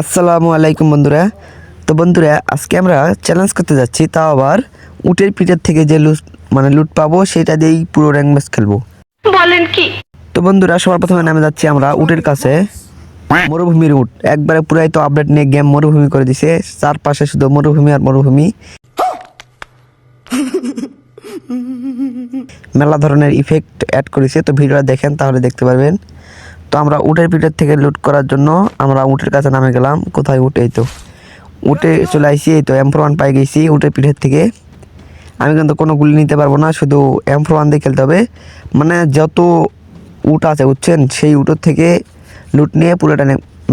আসসালামু আলাইকুম বন্ধুরা। তো বন্ধুরা আজকে আমরা চ্যালেঞ্জ করতে যাচ্ছি তাও আবার উটের পিঠের থেকে যে লুট মানে লুট পাবো সেটা দিয়েই পুরো র্যাঙ্ক ম্যাচ খেলব। বলেন কি? তো বন্ধুরা সবার প্রথমে নামে যাচ্ছি আমরা উটের কাছে। মরুভূমির উট। একবারে পুরাই তো আপডেট নিয়ে গেম মরুভূমি করে দিছে। চারপাশে শুধু মরুভূমি আর মরুভূমি। মেলা ধরনের ইফেক্ট অ্যাড করেছে। তো ভিডিওটা দেখেন তাহলে দেখতে পারবেন। তো আমরা উটের পিঠের থেকে লুট করার জন্য আমরা উটের কাছে নামে গেলাম। কোথায় উঠে তো। উঠে চলে আইসি, এই তো এমফোর ওয়ান পাই গেছি উটের পিঠের থেকে। আমি কিন্তু কোনো গুলি নিতে পারব না, শুধু এমফোর ওয়ান দিয়ে খেলতে হবে। মানে যত উট আছে, বুঝছেন? সেই উটোর থেকে লুট নিয়ে পুরোটা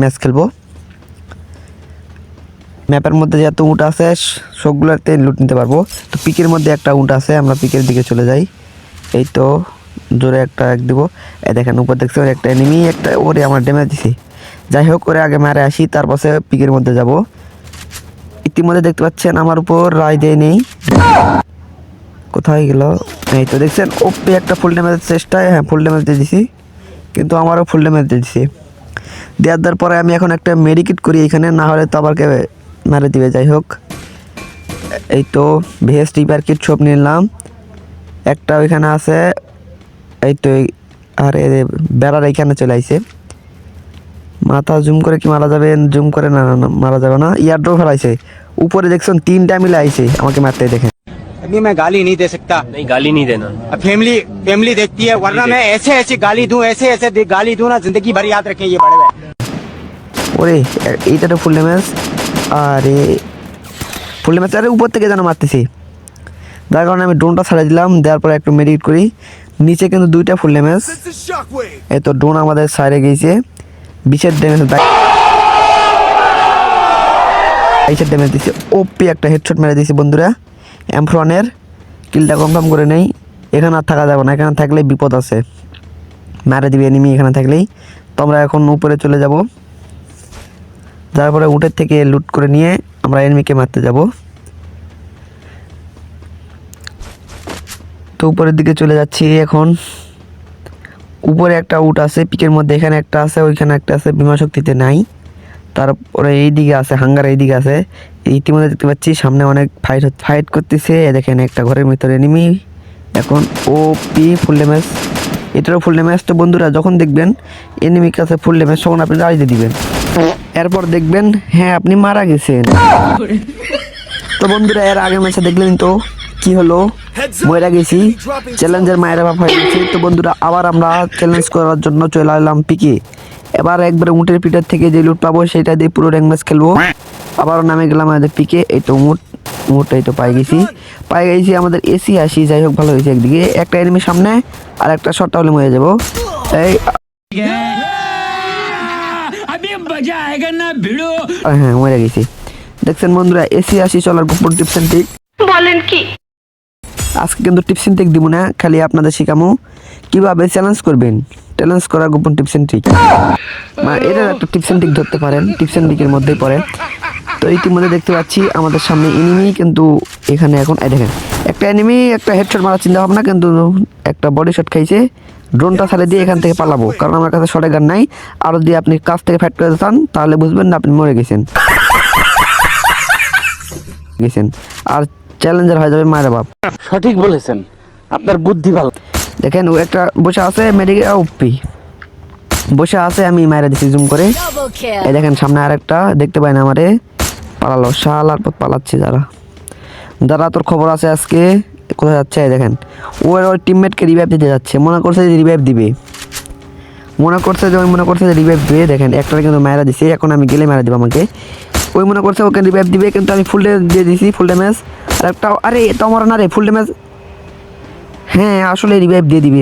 ম্যাচ খেলব। ম্যাপের মধ্যে যত উট আছে, সবগুলোতে লুট নিতে পারব। তো পিকের মধ্যে একটা উট আছে, আমরা পিকের দিকে চলে যাই। এই তো। জোরে একটা এক দিব। এ দেখেন, উপর দেখছি একটা এনিমি একটা ওরে আমার ড্যামেজ দিছি। যাই হোক, ওরে আগে মারে আসি, তারপরে পিকের মধ্যে যাব। ইতিমধ্যে দেখতে পাচ্ছেন, আমার উপর রায় দেয় নেই। কোথায় গেল? এই তো দেখছেন ওপি একটা ফুল ড্যামেজের চেষ্টায় হ্যাঁ ফুল ড্যামেজ দিয়ে দিছি। কিন্তু আমারও ফুল ড্যামেজ দিয়ে দিছি। দেওয়ার দেওয়ার পরে আমি এখন একটা মেডিকেট করি এখানে, না হলে তো আবার কে মেরে দিবে। যাই হোক, এই তো ভেস্ট রিপার কিট সব নিলাম। একটা ওইখানে আছে এই তো এই- আরে বেড়ার এইখানে চলে আইছে মাথা জুম করে কি মারা যাবে জুম করে না না না, মারা যাবে না ইয়ার ড্রো ফেলাইছে উপরে দেখছেন তিনটা মিলে আইছে আমাকে মারতে দেখেন अभी मैं गाली नहीं दे सकता नहीं गाली नहीं देना अब फैमिली फैमिली देखती है वरना मैं ऐसे ऐसे गाली दूं ऐसे ऐसे दे- गाली दूं ना जिंदगी भर याद रखें ये बड़े भाई ওরে এ- এইটা তো ফুল ড্যামেজ আরে ফুল ড্যামেজ আরে উপর থেকে যেন মারতেছি যার কারণে আমি ড্রোনটা ছাড়া দিলাম দেওয়ার পরে একটু মেডিকেট করি নিচে কিন্তু দুইটা ফুল ড্যামেজ এই তো ড্রোন আমাদের সাইডে গিয়েছে। বিশের ড্যামেজ বাইশের ড্যামেজ দিছে। ওপি একটা হেডশট মেরে দিয়েছি বন্ধুরা। এমফ্রনের কিলটা কনফার্ম করে নেই। এখানে আর থাকা যাবে না। এখানে থাকলে বিপদ আছে। মারে দিবে এনিমি এখানে থাকলেই। তো আমরা এখন উপরে চলে যাব। তারপরে উঠের থেকে লুট করে নিয়ে আমরা এনিমিকে মারতে যাব। তো উপরের দিকে চলে যাচ্ছি এখন। উপরে একটা উট আছে পিকের মধ্যে এখানে একটা আছে ওইখানে একটা আছে বিমা শক্তিতে নাই। তারপরে এই দিকে আছে হাঙ্গার এই দিকে আছে। ইতিমধ্যে দেখতে পাচ্ছি সামনে অনেক ফাইট ফাইট করতেছে। দেখেন একটা ঘরের ভিতরে এনিমি এখন ও পি ফুল ড্যামেজ এটারও ফুল ড্যামেজ তো বন্ধুরা যখন দেখবেন এনিমির কাছে ফুল ড্যামেজ তখন আপনি দাঁড়িয়ে দিবেন। এরপর দেখবেন হ্যাঁ আপনি মারা গেছেন। তো বন্ধুরা এর আগের ম্যাচে দেখলেন তো? কি হলো? ময়রা গেছি। চ্যালেঞ্জের মায়ের বাপ হয়ে গেছি। তো বন্ধুরা, আবার আমরা চ্যালেঞ্জ করার জন্য চলে এলাম পিকে। এবার একবারে উটের পিঠের থেকে যে লুট পাবো, সেটা দিয়ে পুরো র্যাঙ্ক খেলব। আবারও নামে গেলাম আমাদের পিকে। এই তো মুট এই তো পাই গেছি। পাই গেছি আমাদের এসি আসি। যাই হোক, ভালো হয়েছে একদিকে। একটা এনিমি সামনে, আর একটা শটটা হলে মরে যাব। এই হ্যাঁ মরে গেছি। দেখছেন বন্ধুরা এসি আসি চলার গোপন টিপস ট্রিক বলেন কি? আজকে কিন্তু টিপস এন্ড ট্রিক দিব না, খালি আপনাদের শিখামু। কীভাবে চ্যালেঞ্জ করবেন? চ্যালেঞ্জ করার গোপন টিপস এন্ড ট্রিক মানে এটা একটা টিপস এন্ড ট্রিক ধরতে পারেন টিপস এন্ড ট্রিকের মধ্যেই পড়ে তো ইতিমধ্যে দেখতে পাচ্ছি আমাদের সামনে এনিমি কিন্তু এখানে এখন, এই দেখেন, একটা এনিমি একটা হেডশট মারার চিন্তা ভাবনা, কিন্তু একটা বডি শট খাইছে। ড্রোনটা ছাড়ে দিয়ে এখান থেকে পালাবো, কারণ আমার কাছে শটে গান নাই। আর যদি আপনি কাছ থেকে ফাইট করে চান, তাহলে বুঝবেন না আপনি মরে গেছেন। গেছেন। আর চ্যালেঞ্জার হয়ে যাবে মায়ের বাপ। সঠিক বলেছেন। আপনার বুদ্ধি ভালো। দেখেন ও একটা বসে আছে মেডিকেল ওপি বসে আছে আমি মায়েরা দিছি জুম করে। এই দেখেন সামনে আরেকটা দেখতে পাই না আমারে। পালালো শালার পথ পালাচ্ছে যারা। যারা তোর খবর আছে আজকে? কোথায় যাচ্ছে? এই দেখেন। ও আর ওর টিমমেটকে রিভাইভ দিতে যাচ্ছে। মনে করছে যে রিভাইভ দিবে। মনে করছে যে ওই মনে করছে যে রিভাইভ দিবে। দেখেন একটা কিন্তু মায়েরা দিছে। এখন আমি গেলে মারা দিব আমাকে। ওই মনে করছে ওকে রিভাইভ দিবে কিন্তু আমি ফুল দিয়ে দিছি ফুল ড্যামেজ আর একটা আরে তো আমার না রে ফুল ড্যামেজ হ্যাঁ আসলে রিভাইভ দিয়ে দিবি।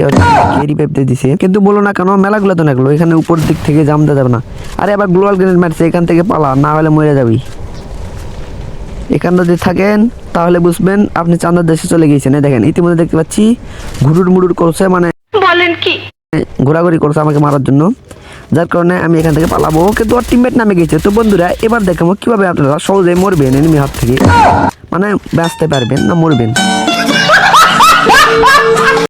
রিভাইভ দিয়ে দিছে? কিন্তু বলো না কেন মেলাগুলো তো লাগল এখানে উপর দিক থেকে জাম দেওয়া যাবে না। আরে আবার গ্লোবাল গ্রেনেড মারছে এখান থেকে পালা না হলে মরে যাবি। এখানে যদি থাকেন তাহলে বুঝবেন আপনি চান্দার দেশে চলে গিয়েছেন। দেখেন ইতিমধ্যে দেখতে পাচ্ছি ঘুরুর মুড়ুর করছে মানে বলেন কি? ঘোরাঘুরি করছে আমাকে মারার জন্য। যার কারণে আমি এখান থেকে পালাবো। কিন্তু ওর টিমমেট নামে গেছে। তো বন্ধুরা, এবার দেখাবো কীভাবে আপনারা সহজে মরবেন এনিমি হাত থেকে। মানে বাঁচতে পারবেন না মরবেন।